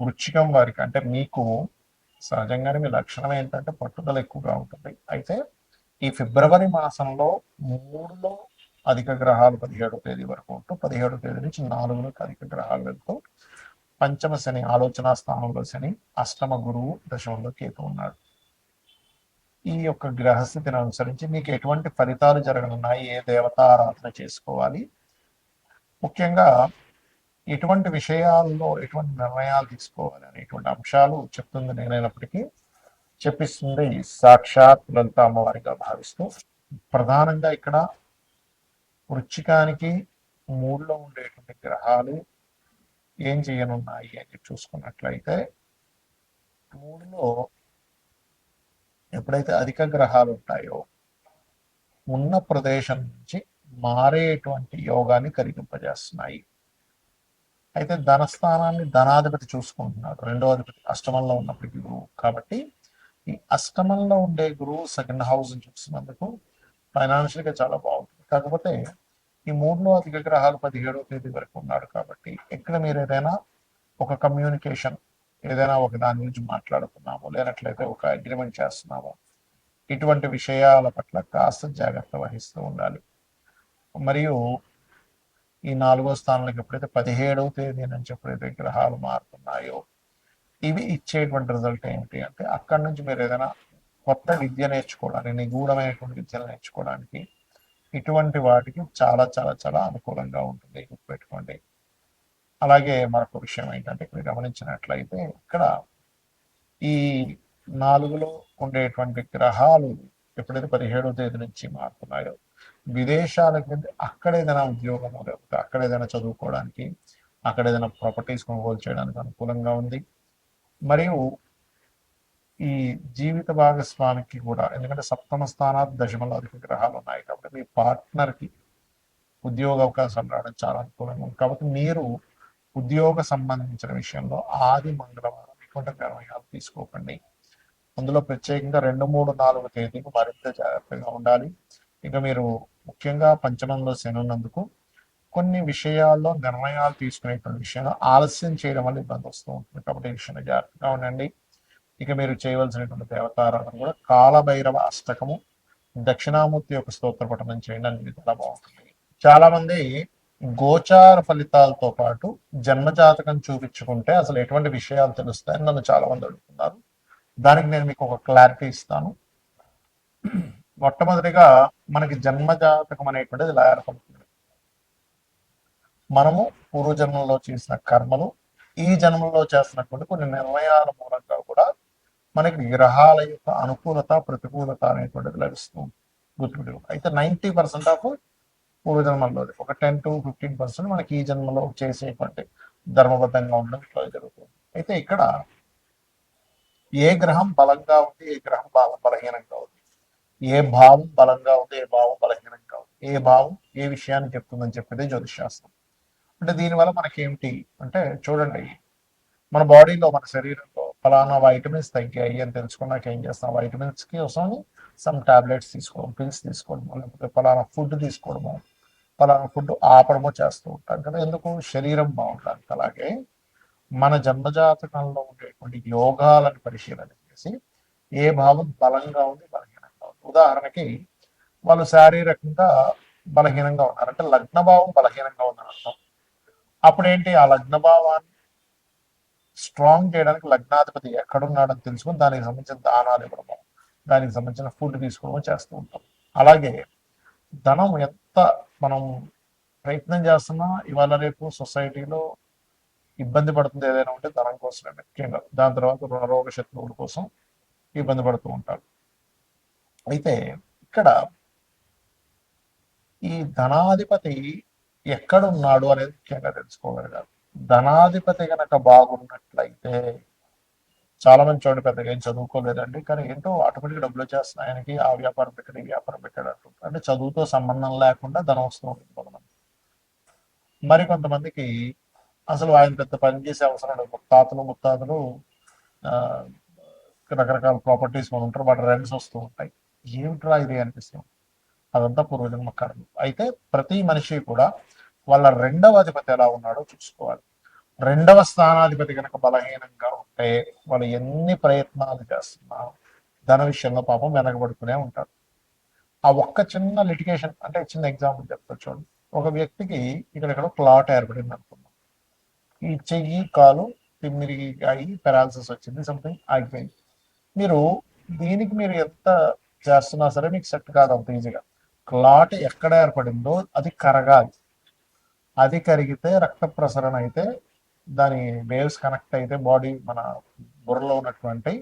వృచ్చికం వారికి. అంటే మీకు సహజంగానే మీ లక్షణం ఏంటంటే పట్టుదల ఎక్కువగా ఉంటుంది. అయితే ఈ ఫిబ్రవరి మాసంలో మూడులో అధిక గ్రహాలు పదిహేడో తేదీ వరకు ఉంటూ పదిహేడో తేదీ నుంచి నాలుగులోకి అధిక గ్రహాలు వెళ్తూ పంచమ శని ఆలోచన స్థానంలో శని అష్టమ గురువు దశమంలో కేతు ఉన్నాడు. ఈ యొక్క గ్రహస్థితిని అనుసరించి మీకు ఎటువంటి ఫలితాలు జరగనున్నాయి? ఏ దేవతారాధన చేసుకోవాలి? ముఖ్యంగా ఎటువంటి విషయాల్లో ఎటువంటి నిర్ణయాలు తీసుకోవాలి అనేటువంటి అంశాలు చెప్తుంది నేనైనప్పటికీ చెప్పిస్తుంది సాక్షాత్ లలిత అమ్మవారిగా భావిస్తూ. ప్రధానంగా ఇక్కడ వృచ్చికానికి మూడులో ఉండేటువంటి గ్రహాలు ఏం చేయనున్నాయి అని చూసుకున్నట్లయితే మూడులో ఎప్పుడైతే అధిక గ్రహాలు ఉంటాయో ఉన్న ప్రదేశం నుంచి మారేటువంటి యోగాన్ని కలిగింపజేస్తున్నాయి అయితే ధనస్థానాన్ని ధనాధిపతి చూసుకుంటున్నాడు. రెండో అధిపతి అష్టమంలో ఉన్నప్పటికీ గురువు. కాబట్టి ఈ అష్టమంలో ఉండే గురువు సెకండ్ హౌస్ చూసినందుకు ఫైనాన్షియల్గా చాలా బాగుంటుంది. కాకపోతే ఈ మూడులో అధిక గ్రహాలు పదిహేడో తేదీ వరకు ఉన్నాడు కాబట్టి ఇక్కడ మీరు ఏదైనా ఒక కమ్యూనికేషన్ ఏదైనా ఒక దాని గురించి మాట్లాడుతున్నాము లేనట్లయితే ఒక అగ్రిమెంట్ చేస్తున్నాము ఇటువంటి విషయాల పట్ల కాస్త జాగ్రత్త వహిస్తూ ఉండాలి. మరియు ఈ నాలుగో స్థానంలోకి ఎప్పుడైతే పదిహేడవ తేదీ నుంచి ఎప్పుడైతే గ్రహాలు మారుతున్నాయో ఇవి ఇచ్చేటువంటి రిజల్ట్ ఏమిటి అంటే అక్కడి నుంచి మీరు ఏదైనా కొత్త విద్య నేర్చుకోవడానికి నిగూఢమైనటువంటి విద్యను నేర్చుకోవడానికి ఇటువంటి వాటికి చాలా చాలా చాలా అనుకూలంగా ఉంటుంది. గుర్తుపెట్టుకోండి అలాగే మరొక విషయం ఏంటంటే ఇక్కడ గమనించినట్లయితే ఇక్కడ ఈ నాలుగులో ఉండేటువంటి గ్రహాలు ఎప్పుడైతే పదిహేడవ తేదీ నుంచి మారుతున్నాయో విదేశాలకు వెళ్ళి అక్కడ ఏదైనా ఉద్యోగం లేకపోతే అక్కడ ఏదైనా చదువుకోవడానికి అక్కడ ఏదైనా ప్రాపర్టీస్ కొనుగోలు చేయడానికి అనుకూలంగా ఉంది. మరియు ఈ జీవిత భాగస్వామికి కూడా ఎందుకంటే సప్తమ స్థానాలు దశమలో అధిక గ్రహాలు ఉన్నాయి కాబట్టి మీ పార్ట్నర్కి ఉద్యోగ అవకాశాలు రావడం చాలా అనుకూలంగా ఉంది. కాబట్టి మీరు ఉద్యోగ సంబంధించిన విషయంలో ఆది మంగళవారం ఎటువంటి నిర్ణయాలు తీసుకోకండి. అందులో ప్రత్యేకంగా రెండు మూడు నాలుగు తేదీలు మరింత జాగ్రత్తగా ఉండాలి. ఇక మీరు ముఖ్యంగా పంచమంలో శని ఉన్నందుకు కొన్ని విషయాల్లో నిర్ణయాలు తీసుకునేటువంటి విషయంలో ఆలస్యం చేయడం వల్ల ఇబ్బంది వస్తూ ఉంటుంది. కాబట్టి ఈ విషయంలో జాగ్రత్తగా ఉండండి. ఇక మీరు చేయవలసినటువంటి దేవతారాధన కూడా కాలభైరవ అష్టకము దక్షిణామూర్తి యొక్క స్తోత్ర పఠనం చేయండి. అనేది చాలా బాగుంటుంది. చాలా మంది గోచార ఫలితాలతో పాటు జన్మజాతకం చూపించుకుంటే అసలు ఎటువంటి విషయాలు తెలుస్తాయని నన్ను చాలా మంది అడుగుతున్నారు. దానికి నేను మీకు ఒక క్లారిటీ ఇస్తాను. మొట్టమొదటిగా మనకి జన్మజాతకం అనేటువంటిది ఇలా ఏర్పడుతుంది. మనము పూర్వజన్మలో చేసిన కర్మలు ఈ జన్మలో చేస్తున్నటువంటి కొన్ని నిర్ణయాల మూలంగా కూడా మనకి గ్రహాల యొక్క అనుకూలత ప్రతికూలత అనేటువంటిది లభిస్తుంది గుర్తుపెట్టు అయితే నైంటీ పర్సెంట్ ఆఫ్ పూర్వజన్మల్లో ఒక టెన్ టు ఫిఫ్టీన్ పర్సెంట్ మనకి ఈ జన్మలో చేసేటువంటి ధర్మబద్ధంగా ఉండడం ఇట్లా జరుగుతుంది. అయితే ఇక్కడ ఏ గ్రహం బలంగా ఉంది ఏ గ్రహం బల బలహీనంగా ఉంది? ఏ భావం బలంగా ఉంది ఏ భావం బలహీనంగా ఉంది ఏ భావం ఏ విషయాన్ని చెప్తుందని చెప్పేది జ్యోతిశాస్త్రం అంటే దీనివల్ల మనకేమిటి అంటే చూడండి మన బాడీలో మన శరీరంలో ఫలానా వైటమిన్స్ తగ్గాయి అని తెలుసుకున్నాక ఏం చేస్తాం? వైటమిన్స్కి కోసం సమ్ టాబ్లెట్స్ తీసుకోవడం పిల్స్ తీసుకోవడము లేకపోతే ఫలానా ఫుడ్ తీసుకోవడము ఫలానా ఫుడ్ ఆపడము చేస్తూ ఉంటాం కదా. ఎందుకు? శరీరం బాగుంటుంది అలాగే మన జన్మజాతకంలో ఉండేటువంటి యోగాలను పరిశీలన చేసి ఏ భావం బలంగా ఉంది ఉంది ఉదాహరణకి వాళ్ళు శారీరకంగా బలహీనంగా ఉన్నారు. అంటే లగ్న భావం బలహీనంగా ఉందని అర్థం. అప్పుడు ఏంటి ఆ లగ్న భావాన్ని స్ట్రాంగ్ చేయడానికి లగ్నాధిపతి ఎక్కడున్నాడని తెలుసుకొని దానికి సంబంధించిన దానాలు ఇవ్వడము దానికి సంబంధించిన ఫుడ్ తీసుకోవడం చేస్తూ ఉంటాం. అలాగే ధనం ఎంత మనం ప్రయత్నం చేస్తున్నా ఇవాళ రేపు సొసైటీలో ఇబ్బంది పడుతుంది ఏదైనా ఉంటే ధనం కోసమే ముఖ్యంగా. దాని తర్వాత రుణరోగ శత్రువుల కోసం ఇబ్బంది పడుతూ ఉంటారు అయితే ఇక్కడ ఈ ధనాధిపతి ఎక్కడ ఉన్నాడు అనేది ముఖ్యంగా తెలుసుకోగలగాలి ధనాధిపతి గనక బాగున్నట్లయితే చాలా మంది చూడండి పెద్దగా ఏం చదువుకోలేదండి. కానీ ఏంటో ఆటోమేటిక్ డబ్బులు వచ్చేస్తున్నాయి. ఆయనకి ఆ వ్యాపారం పెట్టాడు ఈ వ్యాపారం పెట్టాడు అంటుంటారు అంటే చదువుతో సంబంధం లేకుండా ధనం వస్తూ ఉంటుంది కొంతమంది మరి కొంతమందికి అసలు ఆయన పెద్ద పని చేసే అవసరం లేదు. ముత్తాతలు ముత్తాతలు ఆ, రకరకాల ప్రాపర్టీస్ ఉంటారు. వాటి రెంట్స్ వస్తూ ఉంటాయి. ఏమిట్రా ఇది అనిపిస్తుంది? అదంతా పూర్వజన్మ కర్మ అయితే ప్రతి మనిషి కూడా వాళ్ళ రెండవ అధిపతి ఎలా ఉన్నాడో చూసుకోవాలి. రెండవ స్థానాధిపతి కనుక బలహీనంగా ఉంటే వాళ్ళు ఎన్ని ప్రయత్నాలు చేస్తున్నా ధన విషయంలో పాపం వెనకబడుతూనే ఉంటారు. ఆ ఒక్క చిన్న లిటిగేషన్ అంటే చిన్న ఎగ్జాంపుల్ చెప్తా చూడండి. ఒక వ్యక్తికి ఇక్కడ క్లాట్ ఏర్పడింది అనుకుందాం. ఈ చెయ్యి కాలు తిమ్మిరిగి అయ్యి పెరాలసిస్ వచ్చింది సంథింగ్ ఆగిపోయింది. మీరు దీనికి మీరు ఎంత చేస్తున్నా సరే మీకు సెట్ కాదు అంత ఈజీగా. క్లాట్ ఎక్కడ ఏర్పడిందో అది కరగాలి. అది కరిగితే రక్త ప్రసరణ అయితే దాని వేవ్స్ కనెక్ట్ అయితే బాడీ మన బుర్రలో ఉన్నటువంటి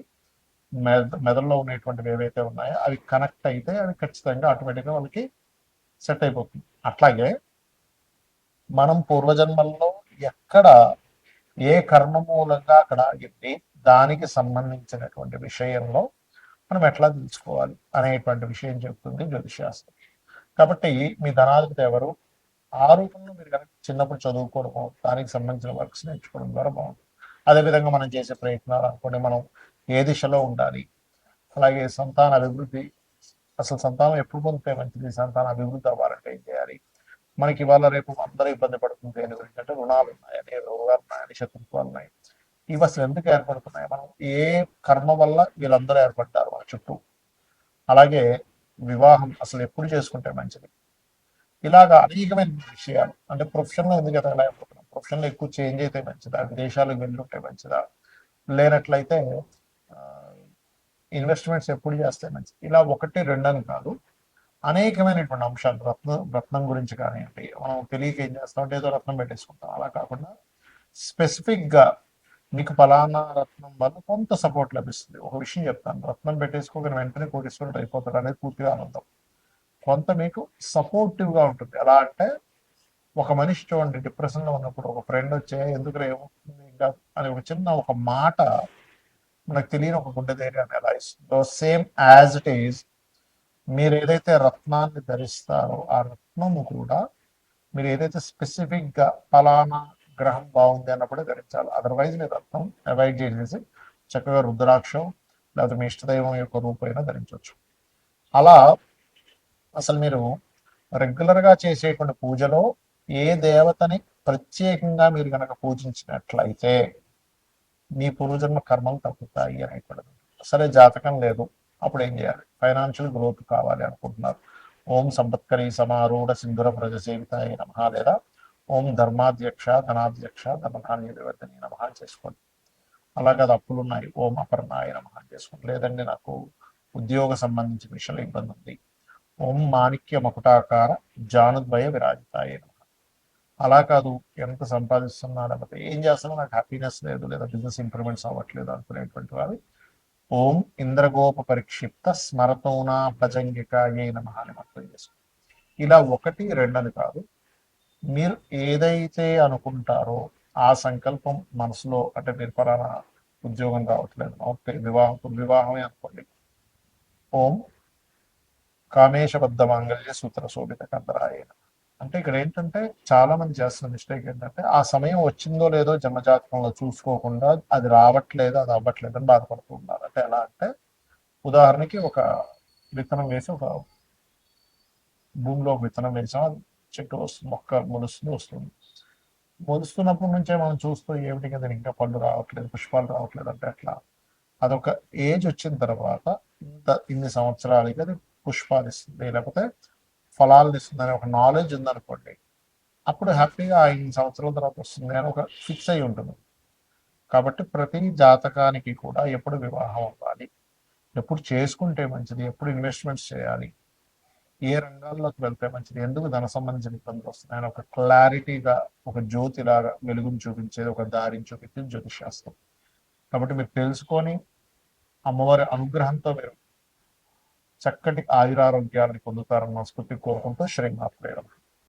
మెద మెదడులో ఉన్నటువంటివి ఏవైతే ఉన్నాయో అవి కనెక్ట్ అయితే అవి ఖచ్చితంగా ఆటోమేటిక్గా వాళ్ళకి సెట్ అయిపోతుంది. అట్లాగే మనం పూర్వజన్మల్లో ఎక్కడ ఏ కర్మ మూలంగా అక్కడ ఆగింది దానికి సంబంధించినటువంటి విషయంలో మనం ఎట్లా తెలుసుకోవాలి అనేటువంటి విషయం చెప్తుంది జ్యోతిశాస్త్రం కాబట్టి మీ ధనాధిపతి ఎవరు? ఆ రూపంలో మీరు కనుక చిన్నప్పుడు చదువుకోవడం దానికి సంబంధించిన వర్క్స్ నేర్చుకోవడం ద్వారా బాగుంటుంది. అదేవిధంగా మనం చేసే ప్రయత్నాలు అనుకోండి మనం ఏ దిశలో ఉండాలి? అలాగే సంతాన అభివృద్ధి. అసలు సంతానం ఎప్పుడు పొందితే మంచిది? సంతాన అభివృద్ధి అవ్వాలంటే ఏం చేయాలి? మనకి ఇవాళ రేపు అందరూ ఇబ్బంది పడుతుంది దేని గురించి రుణాలు ఉన్నాయని రోగాలు ఉన్నాయని శత్రుత్వాలు ఉన్నాయి. ఇవి అసలు ఎందుకు ఏర్పడుతున్నాయి. మనం ఏ కర్మ వల్ల వీళ్ళందరూ ఏర్పడ్డారు మన చుట్టూ? అలాగే వివాహం అసలు ఎప్పుడు చేసుకుంటే మంచిది? ఇలాగా అనేకమైన విషయాలు. అంటే ప్రొఫెషన్లో ఎందుకు ఎదగలేకపోతున్నాం ప్రొఫెషన్లో ఎక్కువ చేంజ్ అయితే మంచిదా? విదేశాలకు వెళ్ళుంటే మంచిదా? లేనట్లయితే ఇన్వెస్ట్మెంట్స్ ఎప్పుడు చేస్తే మంచిది? ఇలా ఒకటి రెండు అని కాదు. అనేకమైనటువంటి అంశాలు. రత్నం రత్నం గురించి కానివ్వండి. మనం తెలియక ఏం చేస్తాం? అంటే ఏదో రత్నం పెట్టేసుకుంటాం. అలా కాకుండా స్పెసిఫిక్గా మీకు ఫలానా రత్నం వల్ల కొంత సపోర్ట్ లభిస్తుంది. ఒక విషయం చెప్తాను. రత్నం పెట్టేసుకోగానే వెంటనే కోటీశ్వరుడు అయిపోతాడు అనేది పూర్తిగా ఆనందం కొంత మీకు సపోర్టివ్గా ఉంటుంది. ఎలా అంటే ఒక మనిషి చూడండి డిప్రెషన్లో ఉన్నప్పుడు ఒక ఫ్రెండ్ వచ్చే ఎందుకు ఏమవుతుంది ఇంకా? అని ఒక చిన్న ఒక మాట మనకు తెలియని ఒక గుండె ధైర్యాన్ని ఎలా ఇస్తుందో సేమ్ యాజ్ ఇట్ ఈజ్ మీరు ఏదైతే రత్నాన్ని ధరిస్తారో ఆ రత్నము కూడా మీరు ఏదైతే స్పెసిఫిక్గా ఫలానా గ్రహం బాగుంది అన్నప్పుడే ధరించాలి. అదర్వైజ్ మీరు రత్నం అవాయిడ్ చేసేసి చక్కగా రుద్రాక్షం లేకపోతే మీ ఇష్టదైవం యొక్క రూపైనా ధరించవచ్చు. అలా అసలు మీరు రెగ్యులర్గా చేసేటువంటి పూజలో ఏ దేవతని ప్రత్యేకంగా మీరు కనుక పూజించినట్లయితే మీ పూర్వజన్మ కర్మలు తగ్గుతాయి అనేటువంటిది. సరే జాతకం లేదు. అప్పుడు ఏం చేయాలి? ఫైనాన్షియల్ గ్రోత్ కావాలి అనుకుంటున్నారు. ఓం సంపత్కరి సమారూఢ సింధుర ప్రజ సేవితాయ నమ లేదా ఓం ధర్మాధ్యక్ష ధనాధ్యక్ష ధర్మధాన్య వివర్ధని నమ చేసుకోండి. అలాగే అది అప్పులు ఉన్నాయి. ఓం అపర్ణాయ నమ చేసుకోండి. లేదండి నాకు ఉద్యోగ సంబంధించిన విషయంలో ఇబ్బంది ఉంది. ఓం మాణిక్య మకుటాకార జానుద్వయ విరాజితాయ నమ. అలా కాదు ఎంత సంపాదిస్తున్నాడు లేకపోతే ఏం చేస్తున్నా? నాకు హ్యాపీనెస్ లేదు లేదా బిజినెస్ ఇంప్రూవ్మెంట్స్ అవ్వట్లేదు అనుకునేటువంటి వారు ఓం ఇంద్రగోప పరిక్షిప్త స్మరతోనా భజంగిక ఏ నమ అని మంత్రం చేసుకోండి. ఇలా ఒకటి రెండని కాదు మీరు ఏదైతే అనుకుంటారో ఆ సంకల్పం మనసులో అంటే మీరు పలానా ఉద్యోగం రావట్లేదు ఓకే వివాహం వివాహమే అనుకోండి. ఓం కామేశబద్ధ మాంగళ్య సూత్ర శోభిత కందరాయ అంటే ఇక్కడ ఏంటంటే చాలా మంది చేస్తున్న మిస్టేక్ ఏంటంటే ఆ సమయం వచ్చిందో లేదో జన్మజాతకంలో చూసుకోకుండా అది రావట్లేదు అది అవ్వట్లేదు అని బాధపడుతూ ఉన్నారు. అంటే ఎలా అంటే ఉదాహరణకి ఒక విత్తనం వేసి ఒక భూమిలో ఒక విత్తనం వేసాం అది చెట్టు వస్తుంది మొక్క మొలుస్తుంది వస్తుంది. మొలుస్తున్నప్పటి నుంచే మనం చూస్తూ ఏమిటి కదా ఇంకా పళ్ళు రావట్లేదు పుష్పాలు రావట్లేదు అంటే అట్లా. అదొక ఏజ్ వచ్చిన తర్వాత ఇంత ఇన్ని సంవత్సరాలకి అది పుష్పాలు ఇస్తుంది. లేకపోతే ఫలాలు ఇస్తుంది అనే ఒక నాలెడ్జ్ ఉందనుకోండి అప్పుడు హ్యాపీగా ఇన్ని సంవత్సరాల తర్వాత వస్తుంది అని ఒక ఫిక్స్ అయి ఉంటుంది. కాబట్టి ప్రతి జాతకానికి కూడా ఎప్పుడు వివాహం అవ్వాలి ఎప్పుడు చేసుకుంటే మంచిది ఎప్పుడు ఇన్వెస్ట్మెంట్స్ చేయాలి ఏ రంగాల్లోకి వెళ్తే మంచిది? ఎందుకు ధన సంబంధించిన ఇబ్బందులు వస్తున్నాయని ఒక క్లారిటీగా ఒక జ్యోతిలాగా వెలుగుని చూపించేది ఒక దారిని చూపించేది జ్యోతిశాస్త్రం. కాబట్టి మీరు తెలుసుకొని అమ్మవారి అనుగ్రహంతో మీరు చక్కటి ఆయురారోగ్యాన్ని పొందుతారన్న స్ఫూర్తి కోరుకుంటూ శ్రీమాత్రేయడం